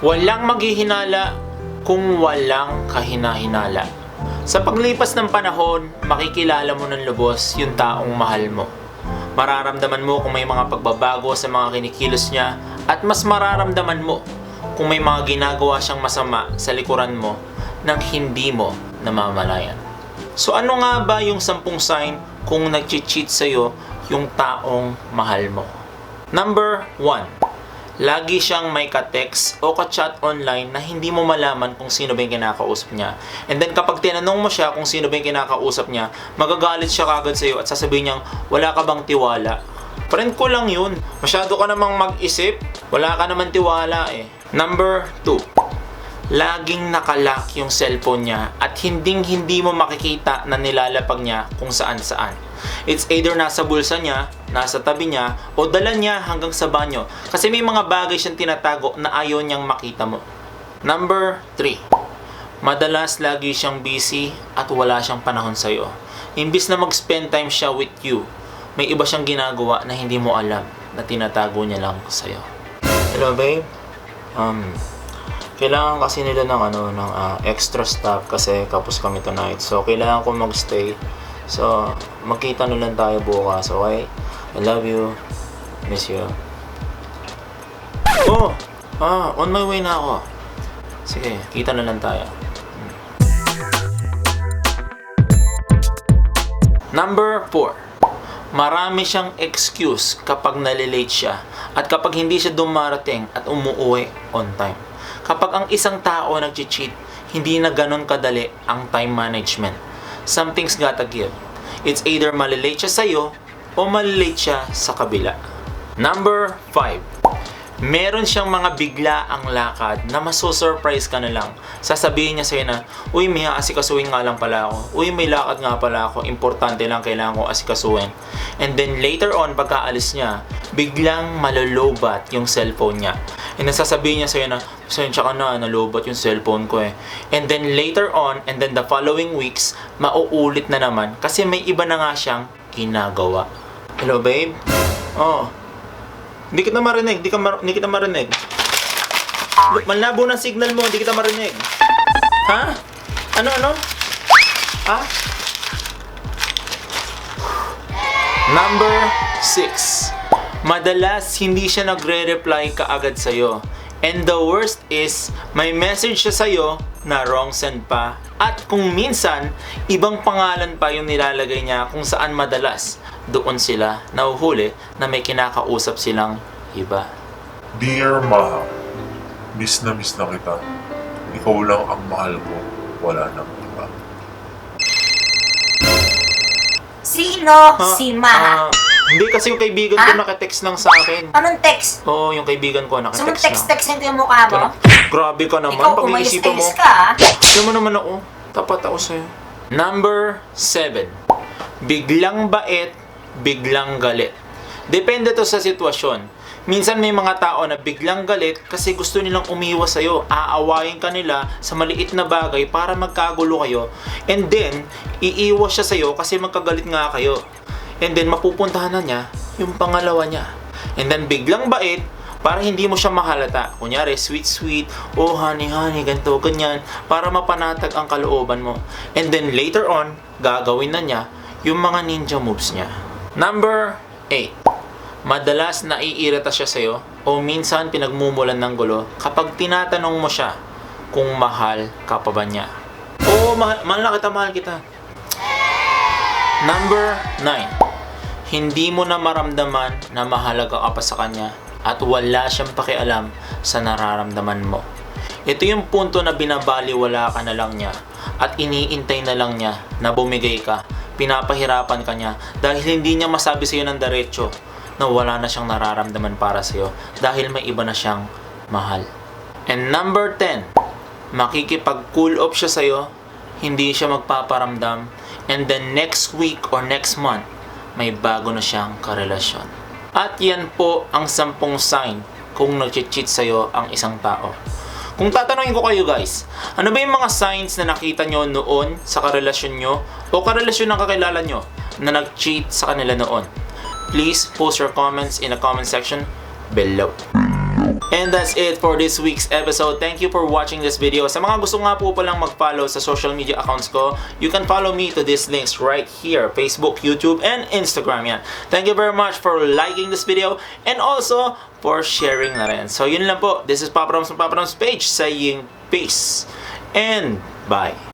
Walang maghihinala kung walang kahinahinala. Sa paglipas ng panahon, makikilala mo ng lubos yung taong mahal mo. Mararamdaman mo kung may mga pagbabago sa mga kinikilos niya at mas mararamdaman mo kung may mga ginagawa siyang masama sa likuran mo nang hindi mo namamalayan. So ano nga ba yung sampung sign kung nag-cheat sa'yo yung taong mahal mo? Number 1. Lagi siyang may ka-text o ka-chat online na hindi mo malaman kung sino ba yung kinakausap niya. And then kapag tinanong mo siya kung sino ba yung kinakausap niya, magagalit siya kagad sa'yo at sasabihin niyang, wala ka bang tiwala? Friend ko lang yun. Masyado ka namang mag-isip. Wala ka naman tiwala eh. Number 2 laging nakalock yung cellphone niya at hinding hindi mo makikita na nilalapag niya kung saan saan. It's either nasa bulsa niya, nasa tabi niya, o dala niya hanggang sa banyo. Kasi may mga bagay siyang tinatago na ayaw niyang makita mo. Number 3. Madalas lagi siyang busy at wala siyang panahon sa'yo. Imbis na mag-spend time siya with you, may iba siyang ginagawa na hindi mo alam na tinatago niya lang sa'yo. Hello babe? Um, kailangan kasi nila ng ano ng ah, extra staff kasi kapos kami tonight. So kailangan ko magstay. So magkita na lang tayo bukas, okay? I love you. Miss you. Oh, ah, on my way na ako. Sige, kita na lang tayo. Number 4. Marami siyang excuse kapag nalilate siya at kapag hindi siya dumarating at umuwi on time. Kapag ang isang tao nag-cheat, hindi na ganun kadali ang time management. Something's gotta give. It's either malilate siya sa'yo o malilate siya sa kabila. Number 5. Meron siyang mga bigla ang lakad na maso-surprise ka na lang. Sasabihin niya sa'yo na, Uy, may asikasuhin nga lang pala ako. Uy, may lakad nga pala ako. Importante lang kailangan ko asikasuhin. And then later on, pagkaalis niya, biglang malolobat yung cellphone niya. And then sasabihin niya sa'yo na, Pasensya ka na, nalobat yung cellphone ko eh. And then later on, and then the following weeks, mauulit na naman kasi may iba na nga siyang ginagawa. Hello, babe? Oh, hindi kita marinig, hindi, ka mar- hindi kita marinig. Malabo ng signal mo, hindi kita marinig. Ha? Ano, ano? Ha? Number 6. Madalas hindi siya nagre-reply kaagad sa'yo. And the worst is, may message siya sa'yo na wrong send pa. At kung minsan, ibang pangalan pa yung nilalagay niya kung saan madalas doon sila nahuhuli na may kinakausap silang iba. Dear Mahal, miss na miss na kita. Ikaw lang ang mahal ko, wala nang iba. Sino Ha? si Ma? Ah, hindi kasi yung kaibigan ko Ha? nakatext lang sa akin. Anong text? Oo, yung kaibigan ko Gusto nakatext mong lang. text-textin ko yung mukha mo? Grabe ka naman, Ikaw, pag-iisipan mo. umayos-ayos ka, ah. Mo naman ako. Tapat ako sa'yo. Number 7. Biglang bait, biglang galit. Depende to sa sitwasyon. Minsan may mga tao na biglang galit kasi gusto nilang umiwas sa'yo. Aawayin ka nila sa maliit na bagay para magkagulo kayo. And then, iiwas siya sa'yo kasi magkagalit nga kayo. And then, mapupuntahan na niya yung pangalawa niya. And then, biglang bait, para hindi mo siya mahalata. Kunyari, sweet sweet, oh honey honey, ganito, ganyan, para mapanatag ang kalooban mo. And then later on, gagawin na niya yung mga ninja moves niya. Number 8. Madalas naiirita siya sa'yo o minsan pinagmumulan ng gulo kapag tinatanong mo siya kung mahal ka pa ba niya. Oo, mahal, mahal na kita, mahal kita. Number 9. Hindi mo na maramdaman na mahalaga ka pa sa kanya at wala siyang pakialam sa nararamdaman mo. Ito yung punto na binabaliwala ka na lang niya at iniintay na lang niya na bumigay ka. Pinapahirapan ka niya dahil hindi niya masabi sa iyo ng diretso na wala na siyang nararamdaman para sa iyo dahil may iba na siyang mahal. And number 10, makikipag-cool off siya sa'yo, hindi siya magpaparamdam, and then next week or next month, may bago na siyang karelasyon. At yan po ang sampung sign kung nag-cheat sa'yo ang isang tao. Kung tatanungin ko kayo guys, ano ba yung mga signs na nakita nyo noon sa karelasyon nyo o karelasyon ng kakilala nyo na nag-cheat sa kanila noon? Please post your comments in the comment section below. And that's it for this week's episode. Thank you for watching this video. Sa mga gusto nga po palang mag-follow sa social media accounts ko, you can follow me to these links right here. Facebook, YouTube, and Instagram yan. Thank you very much for liking this video and also for sharing na rin. So yun lang po. This is Papa Roms from Papa Roms page saying peace and bye.